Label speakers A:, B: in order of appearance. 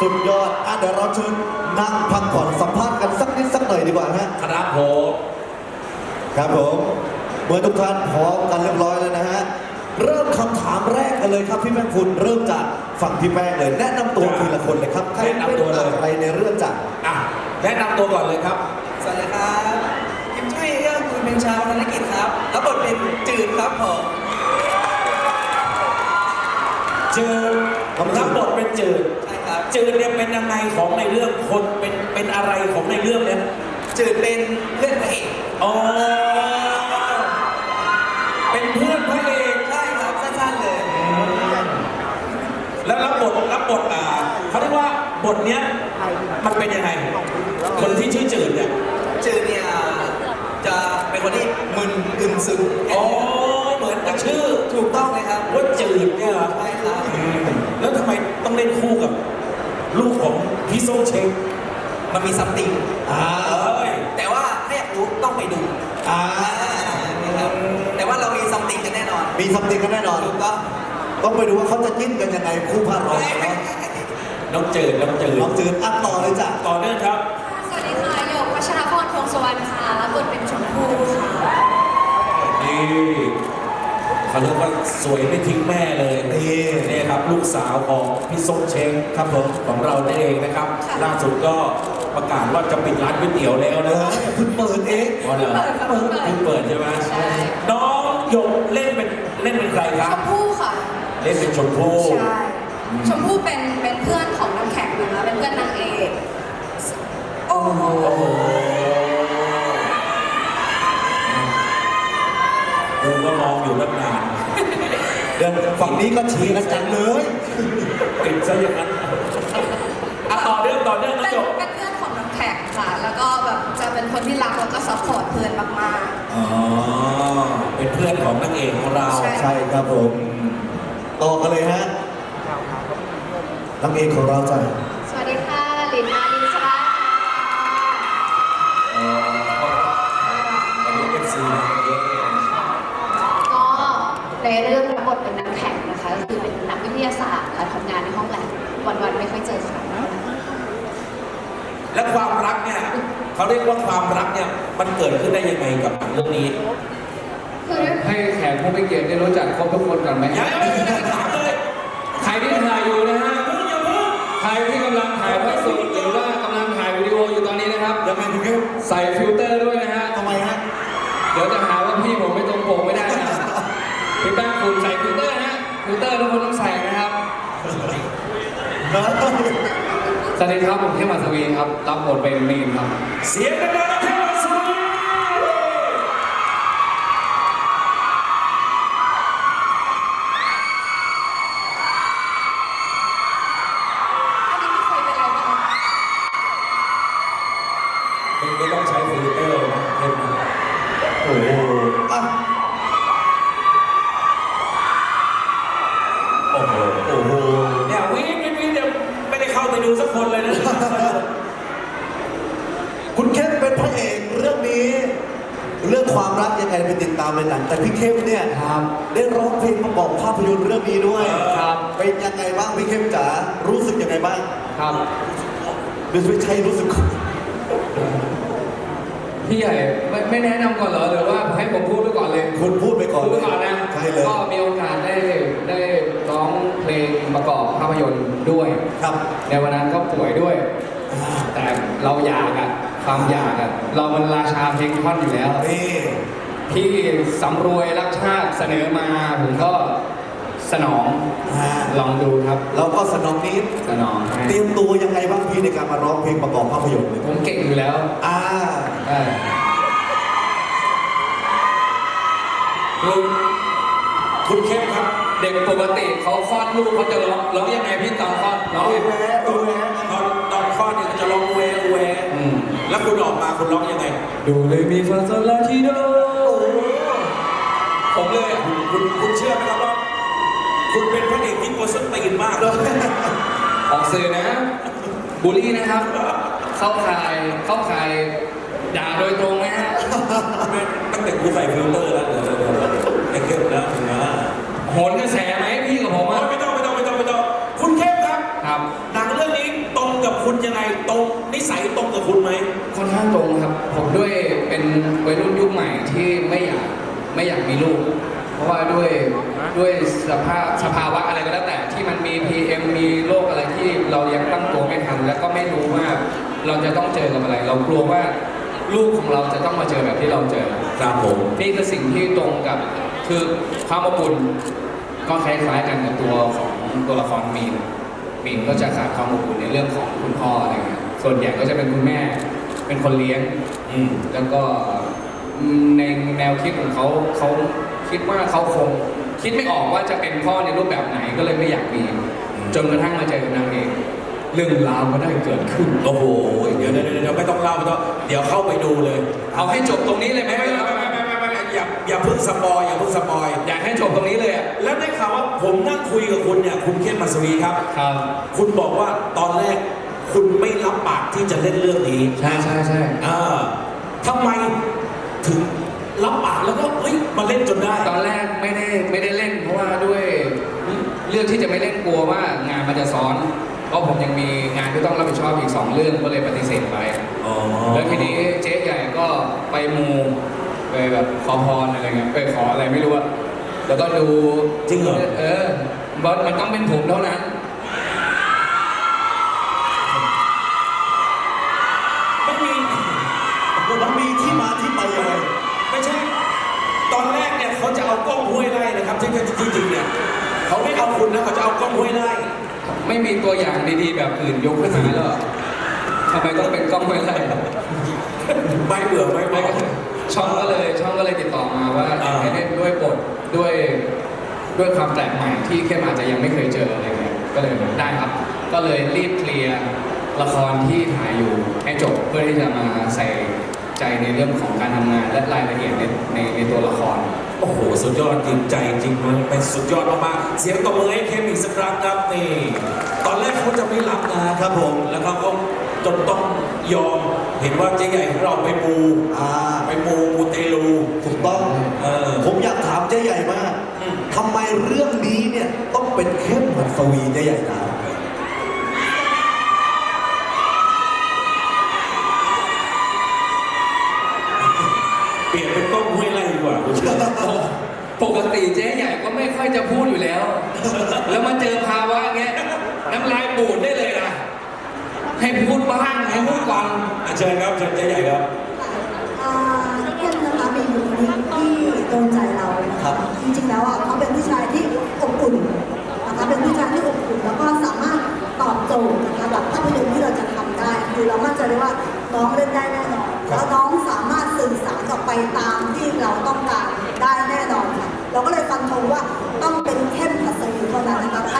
A: สุดยอดอะเดี๋ยวเราเชิญนั่งพักผ่อนสัมภาษณ์กันสักนิดสักหน่อยดีกว่าฮะ
B: ครับผม
A: ครับผมเมื่อทุกท่านพร้อมกันเรียบร้อยแล้วนะฮะเริ่มคำถามแรกกันเลยครับพี่แป้งคุณเริ่มจากฝั่งพี่แป้งเลย แนะนำตัวทีละคนเลยครับใครเป็นอะไรในเรื่องจาก
B: อะแนะนำตัวก่อนเลยครับ
C: สวัสดีครับยิมช่วยเรื่องคุณเป็นชาวธนกิจครับรับบทเป็นจืดครับผม
B: จืดรับบทเป็นจืด
C: ใช่ครับ
B: จืดเนี่ยเป็นยังไงของในเรื่องคนเป็นเป็นอะไรของในเรื่องเนี่ย
C: จืดเป็นเพื่อนพระเอก
B: อ๋อเป็นเพื่อนพระเอก
C: ใช่ครับสั้นๆเลย
B: แล้วรับบทรับบทอ่าเขาเรียกว่าบทเนี้ยมันเป็นยังไง คนที่ชื่อจืดเนี่ย
C: จืดเนี่ยจะเป็นคนที่มึนอึนซึม
B: อ๋อเหมือนกับชื่อ
C: ถูกต้องเลยครับ
B: ว่าจืดเนี่ยเหรอ
C: ใช่ครับ
B: แล้วทำไมต้องเล่นคู่กับ ลูกของพี่โซเชง
C: มันมีซัมติง
B: อ่าเอ้ย
C: แต่ว่าถ้าอยากรู้ต้องไปดู
A: อ่า
C: นะครับแต่ว่าเรามีซัมติงกันแน่นอน
A: มีซัมติงกันแน่นอน
C: ถูกต้อง
A: ต้องไปดูว่าเขาจะจิ้นกันยังไงคู่พระรองเนาะ
B: น้องจืดน้องจืด
A: น้องจืดอัพต่อเลยจ้ะ
B: ต่อเนื่องครับ
D: สวัสดีค่ะหยกวัชรพรคงสวรรค์ค่ะรับบทเป็นชมพู่ค่ะ
B: นี่ เขาเรียกว่าสวยไม่ทิ้งแม่เลย
A: นี่
B: นี่ครับลูกสาวของพี่ส้มเชงครับผมของเรานี่เองนะครับ ล่าสุดก็ประกาศว่าจะปิดร้านก๋วยเตี๋ยวแล้ว
A: เอ
B: นะ
A: อเพิ่งเปิดเอง
B: อ๋อเหรอ
D: เปิดค่ะเพิ่งเปิด
B: เพิ่งเปิดใช่ไหม
D: ใช่
B: น้องหยกเล่นเป็นเล่นเป็นใครค
D: ช
B: รับ
D: มพู่ค่ะ
B: เล่นเป็นชมพู่
D: ใช่ ชมพู่เป็นเป็นเพื่อนของน้ำแข็งนะคะเป็นเพื่อนนางเอกโอ้โห
B: โอ้โหดูก็มองอยู่ตั้งนาน
A: เดี๋ยว ฝั่งนี้ก็ชี้กันจังเลย
B: ติดซะอย่างนั้นอะต่อเนื่องต่อเนื่องน้อง
D: เป็น
B: หยก
D: เป็นเพื่อนของน้ำแข็งค่ะ แล้วก็แบบจะเป็นคนที่รักแล้วก็ซัพพอร์ตเพื่อนมาก
B: อ๋อเป็นเพื่อนของนางเอกของเรา
D: ใช่
A: ใช่ครับผมต่อกันเลยฮะนางเอกของเราจ้ะ
D: ๆ สวัสดีค่ะลินอาลินชรา
B: อ๋ออันนี้เอฟซีเยอะเลย
D: ก็ในเรื่องรับบทเป็นน้ำแข็งนะคะก็คือเป็นนักวิทยาศาสตร์ค่ะทำงานในห้องแลบวันๆไม่ค่อยเจอใคร
B: และความรักเนี่ย เขาเรียกว่าความรักเนี่ยมันเกิดขึ้นได้ยังไงกับหนังเรื่องนี้
D: คือ
E: ให้แขกผู้ไม่เกียรติได้รู้จักครบทุกคนก่อนไหม
B: ยังไม่ได้ถามเลย
E: ใครที่ถ่ายอยู่นะฮะ
B: เพิ่งอย่าเพิ่ง
E: ใครที่กำลังถ่ายทอดสดหรือว่ากำลังถ่ายวิดีโออยู่ตอนนี้นะครับ
A: ยังไงคุณเข้ม
E: ใส่ฟิลเตอร์ด้วยนะฮะ
A: ทำไมฮะ
E: เดี๋ยวจะหาว่าพี่ผมไม่ตรงปกไม่ได้นะพี่แป้งคุณใส่ฟิลเตอร์นะฮะฟิลเตอร์ทุกคนต้องใส่นะครับ สวัสดีครับผมเทพมัสวีครับรับบทเป็นมีนครับ
B: เสียงกันนะเทวสุรี
D: อันนี้ไม่เคยเป็นอะไรบ้าง
B: มึงไม่ต้องใช้ฟิลเตอร์นะเทมนะ
A: โอ้โหอะ
B: โอ้โห
A: โอ้โห
B: เนี่ยวิ่งวิ่งวิ่งเนี่ยไม่ได้เข้าไปดูสักคนเลยนะ
A: คุณเข้มเป็นพระเอกเรื่องนี้ เรื่องความรักยังไงไปติดตามในหนังแต่พี่เข้มเนี่ย
E: ครับ
A: ได้ร้องเพลงประกอบภาพยนตร์เรื่องนี้ด้วย
E: ครับ
A: เป็นยังไงบ้างพี่เข้มจ๋ารู้สึกยังไงบ้าง
E: ครับ
A: หรือไม่ใช่รู้สึก
E: พี่ใหญ่ไม่ไม่แนะนำก่อนเหรอหรือว่าให้ผมพูดไปก่อนเลย
A: คุณพูดไปก่อน
E: พูด
A: เล
E: ไป
A: ย
E: ก่อนนะ
A: ใช่เลย
E: ก็มีโอกาสได้ได้ร้องเพลงประกอบภาพยนตร์ด้วย
A: ครับ
E: ในวันนั้นก็ป่วยด้วย แต่เราอยากอะ ความอยากอะเรามันราชาเพลงท่อนอยู่แล้ว
A: นี่
E: พี่สำรวยรักชาติเสนอมาผมก็สนอง
A: อ่า
E: ลองดูครับ
A: เราก็สนองนิด
E: สนองให้
A: เตรียมตัวยังไงบ้างพี่ในการมาร้องเพลงประกอบภาพยนตร์เนี่ย
E: ผมเก่งอยู่แล้ว
A: อ่า
E: ใช่
B: คุณคุณเข้มครับ
E: เด็กปกติเขาคลอดลูกเขาจะร้องร้องยังไงพี่ตอนคลอดร้อง
A: ดู
E: ยังไง
A: แวดูแว
B: ตอนต อนคลอดเนี่ยจะร้องเวเว
E: อืม
B: แล้วคุณออกมาคุณร้องยังไง
E: ดูเลยมีฟาโซลาทีโด
B: ผมเลยอะคุณคุณคุณเชื่อไหมครับว่า คุณเป็นพระเอกที่โกวนส้นตีนมากเลย
E: ออกสื่อนะบูลลี่นะครับ เข้าข่ายเข้าข่ายด่าโดยตรงไหมฮะ
B: ตั้งแต่กูใส่ฟิลเตอร์แล้วเดี๋ยวเดี๋ยวเดี๋ยว ไม่อยา
E: กมีลูก เพราะว่าด้วยด้วยสภาพสภาวะอะไรก็แล้วแต่ที่มันมี PM มีโรคอะไรที่เรายังตั้งตัวไม่ทันแล้วก็ไม่รู้ว่าเราจะต้องเจอกับอะไร เรากลัวว่าลูกของเราจะต้องมาเจอแบบที่เราเจอ
B: ครับผม
E: นี่คือสิ่งที่ตรงกับคือความอบอุ่นก็คล้ายๆกันกับตัวของตัวละครมีนมีนก็จะขาดความอบอุ่นในเรื่องของคุณพ่ออะไรเงี้ยส่วนใหญ่ก็จะเป็นคุณแม่เป็นคนเลี้ยง
B: อืม
E: แล้วก็อืม ในแนวคิดของเขาเขาคิดว่าเขาคง คิดไม่ออกว่าจะเป็นพ่อในรูปแบบไหนก็เลยไม่อยากมี จนกระทั่งมาเจอกับนางเอกเรื่องราวก็ได้เกิดขึ้น
B: โอ้โห เดี๋ยวเดี๋ยวเดี๋ยวไม่ต้องเล่าไม่ต้องเดี๋ยวเข้าไปดูเลย
E: เอาให้จบตรงนี้เลยไหม
B: ไม่ไม่ไม่ไม่ไม่ไม่ไม่อย่าอย่าเพิ่งสปอยอย่าเพิ่งสปอย
E: อยากให้จบตรงนี้เลยอะ
B: แล้วได้ข่าวว่าผมนั่งคุยกับคุณเนี่ยคุณเข้มมัสวีครับ
E: ครับ
B: คุณบอกว่าตอนแรกคุณไม่รับปากที่จะเล่นเรื่องนี้
E: ใช่ใช่ใช่
B: อ่าทำไม ถึงรับปากแล้วก็เฮ้ยมาเล่นจนได้
E: ตอนแรกไม่ได้ไม่ได้เล่น เพราะว่าด้วยเรื่องที่จะไม่เล่นกลัวว่างานมันจะซ้อนเพราะผมยังมีงานที่ต้องรับผิดชอบอีกสองเรื่องก็เลยปฏิเสธไป
B: อ๋อ
E: แล้วทีนี้เจ๊ใหญ่ก็ไปมูไปแบบขอพรอะไรเงี้ยไปขออะไรไม่รู้อะแล้วก็ดู
B: จริงเหรอ
E: เออมันมันต้องเป็นผมเท่านั้น
B: ห้วยไร่นะครับจริงจริงจริงๆเนี่ยเขาไม่เอาคุณนะเขาจะเอากล้องห้วยไร่
E: ไม่มีตัวอย่างดีๆแบบอื่นยกขึ้นมาแล้วเหรอทำไมต้องเป็นกล้องห้วยไร่
B: ไม่เบื่อไม่
E: ไม่
B: เบื่อ
E: ก็ช่องก็เลยช่องก็เลยติดต่อมาว่าอยากให้
B: อ่า
E: เล่นด้วยบทด้วยด้วยความแปลกใหม่ที่เข้มอาจจะยังไม่เคยเจออะไรเงี้ยก็เลยได้ครับ ก็เลยรีบเคลียร์ละครที่ถ่ายอยู่ให้จบเพื่อที่จะมาใส่ ใจในเรื่องของการทำงานและรายละเอียดในในในตัวละคร
B: โอ้โห สุดยอดจริงใจจริงมันเป็นสุดยอดมากๆเสียงตบมือให้เข้มอีกสักครั้งครับนี่ตอนแรกเขาจะไม่รับนะครับ
A: ผม
B: แล้วก็เขาจนต้องยอมเห็นว่าเจ๊ใหญ่ของเราไปมู
A: อ่า
B: ไปมูมูเตลู
A: ถูกต้อง
B: เออ
A: ผมอยากถามเจ๊ใหญ่มาก
B: อืม
A: ทำไมเรื่องนี้เนี่ยต้องเป็นเข้มหัสวีเจ๊ใหญ่ดาว
B: เปลี่ยนเป็นกล้องห้วยไร่ดีกว่าคุณเชื่อ
E: ปกติเจ๊ใหญ่ก็ไม่ค่อยจะพูดอยู่แล้ว แล้วมาเจอภาวะเงี้ยน้ำลายบูดได้เลยนะให้พูดบ้างให้พูดก่อน
B: อะเชิญครับเชิญเจ๊ใหญ่ครับ
F: อ่าเข้มนะคะเป็นบุคลิกที่โดนใจเรานะคะจริงๆแล้วอะเขาเป็นผู้ชายที่อบอุ่นนะคะเป็นผู้ชายที่อบอุ่นแล้วก็สามารถตอบโจทย์นะคะกับภาพยนตร์ที่เราจะทำได้คือเรามั่นใจได้ว่าน้องเล่นได้แน่นอนแล้วน้องสามารถสื่อสารออกไปตามที่เราต้องการ ได้แน่นอนค่ะ เราก็เลยฟันธงว่าต้องเป็นเข้มพัสดุเท่านั้นนะคะ